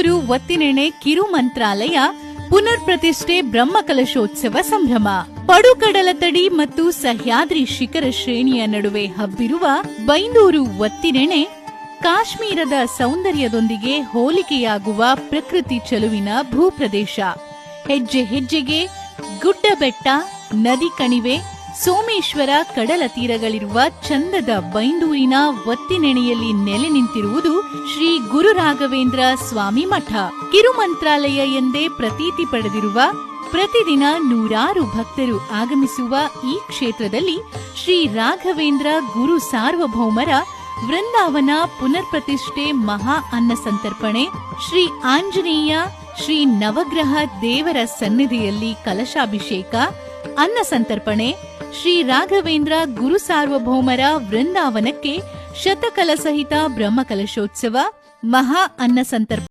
ಬೈಂದೂರು ಒತ್ತಿನೆಣೆ ಕಿರು ಮಂತ್ರಾಲಯ ಪುನರ್ ಪ್ರತಿಷ್ಠೆ ಬ್ರಹ್ಮಕಲಶೋತ್ಸವ ಸಂಭ್ರಮ. ಪಡುಕಡಲ ತಡಿ ಮತ್ತು ಸಹ್ಯಾದ್ರಿ ಶಿಖರ ಶ್ರೇಣಿಯ ನಡುವೆ ಹಬ್ಬಿರುವ ಬೈಂದೂರು ಒತ್ತಿನೆಣೆ ಕಾಶ್ಮೀರದ ಸೌಂದರ್ಯದೊಂದಿಗೆ ಹೋಲಿಕೆಯಾಗುವ ಪ್ರಕೃತಿ ಚಲುವಿನ ಭೂಪ್ರದೇಶ. ಹೆಜ್ಜೆ ಹೆಜ್ಜೆಗೆ ಗುಡ್ಡ ಬೆಟ್ಟ ನದಿ ಕಣಿವೆ ಸೋಮೇಶ್ವರ ಕಡಲ ತೀರಗಳಿರುವ ಚಂದದ ಬೈಂದೂರಿನ ಒತ್ತಿನೆಣೆಯಲ್ಲಿ ನೆಲೆ ನಿಂತಿರುವುದು ಶ್ರೀ ಗುರು ರಾಘವೇಂದ್ರ ಸ್ವಾಮಿ ಮಠ. ಕಿರುಮಂತ್ರಾಲಯ ಎಂದೇ ಪ್ರತೀತಿ ಪಡೆದಿರುವ ಪ್ರತಿದಿನ ನೂರಾರು ಭಕ್ತರು ಆಗಮಿಸುವ ಈ ಕ್ಷೇತ್ರದಲ್ಲಿ ಶ್ರೀ ರಾಘವೇಂದ್ರ ಗುರು ಸಾರ್ವಭೌಮರ ವೃಂದಾವನ ಪುನರ್ ಪ್ರತಿಷ್ಠೆ ಮಹಾ ಅನ್ನ ಸಂತರ್ಪಣೆ, ಶ್ರೀ ಆಂಜನೇಯ, ಶ್ರೀ ನವಗ್ರಹ ದೇವರ ಸನ್ನಿಧಿಯಲ್ಲಿ ಕಲಶಾಭಿಷೇಕ, ಅನ್ನ ಸಂತರ್ಪಣೆ ಶ್ರೀ ರಾಘವೇಂದ್ರ ಗುರು ಸಾರ್ವಭೌಮರ ವೃಂದಾವನಕ್ಕೆ ಶತಕಲ ಸಹಿತ ಬ್ರಹ್ಮಕಲಶೋತ್ಸವ ಮಹಾ ಅನ್ನ ಸಂತರ್ಪಣೆ